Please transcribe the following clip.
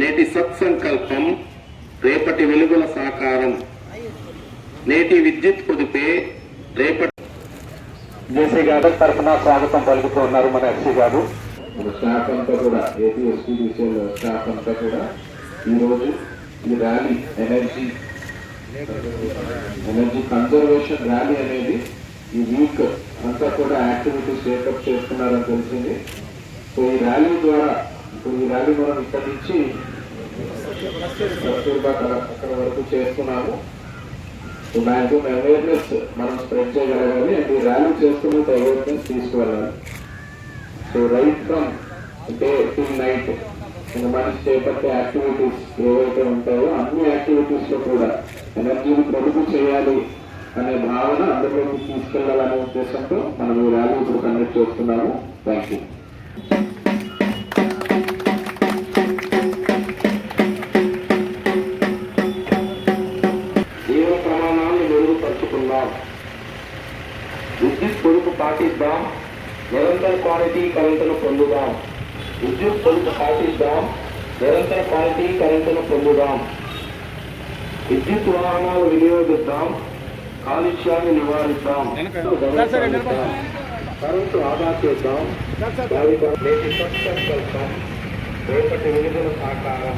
నేటి సత్సంకల్పం రేపటి వెలుగుల సాకారం. నేటి విద్యుత్ పొదుపే రేపటి జేసీ గారు తరఫున స్వాగతం పలుకుతూ ఉన్నారు మన ఎస్సీ గారు. స్టాఫ్ అంతా కూడా ఏపీ ఎస్టీడీసీఎల్ స్టాఫ్ అంతా కూడా ఈరోజు ఈ rally energy energy conservation rally అనేది ఈ వీక్ అంతా కూడా యాక్టివిటీస్ టేకప్ చేస్తున్నారని తెలిసింది. సో ఈ ర్యాలీ ద్వారా ఇప్పుడు ఈ ర్యాలీ మనం ఇక్కడి నుంచి కస్తూర్బా అక్కడ వరకు చేస్తున్నాము. సో మ్యాక్సిమం అవేర్నెస్ మనం స్ప్రెడ్ చేయగలగాలి. అండ్ ఈ ర్యాలీ చేస్తున్నట్టు అవేర్నెస్ తీసుకువెళ్ళాలి. So right from day till night మనిషి చేపట్టే యాక్టివిటీస్ ఏవైతే ఉంటాయో అన్ని యాక్టివిటీస్లో కూడా ఎనర్జీని పొదుపు చేయాలి అనే భావన అందరిలోకి తీసుకెళ్ళాలనే ఉద్దేశంతో మనం ఈ ర్యాలీ ఇప్పుడు కండక్ట్ చేస్తున్నాము. Thank you మెరుగుపరుచుకుందాం విద్యుత్ పొదుపు పాటిద్దాం నిరంతర క్వాలిటీ కరెంటును పొందుదాం విద్యుత్ పొదుపు పాటిద్దాం నిరంతర క్వాలిటీ కరెంటును పొందుదాం విద్యుత్ వాహనాలు వినియోగిద్దాం కాలుష్యాన్ని నివారిద్దాం గమనిద్దాం. కరెంటు ఆదా చేద్దాం దాని కొరకు నేటి సత్సంకల్పం రేపటి వెలుగుల సాకారం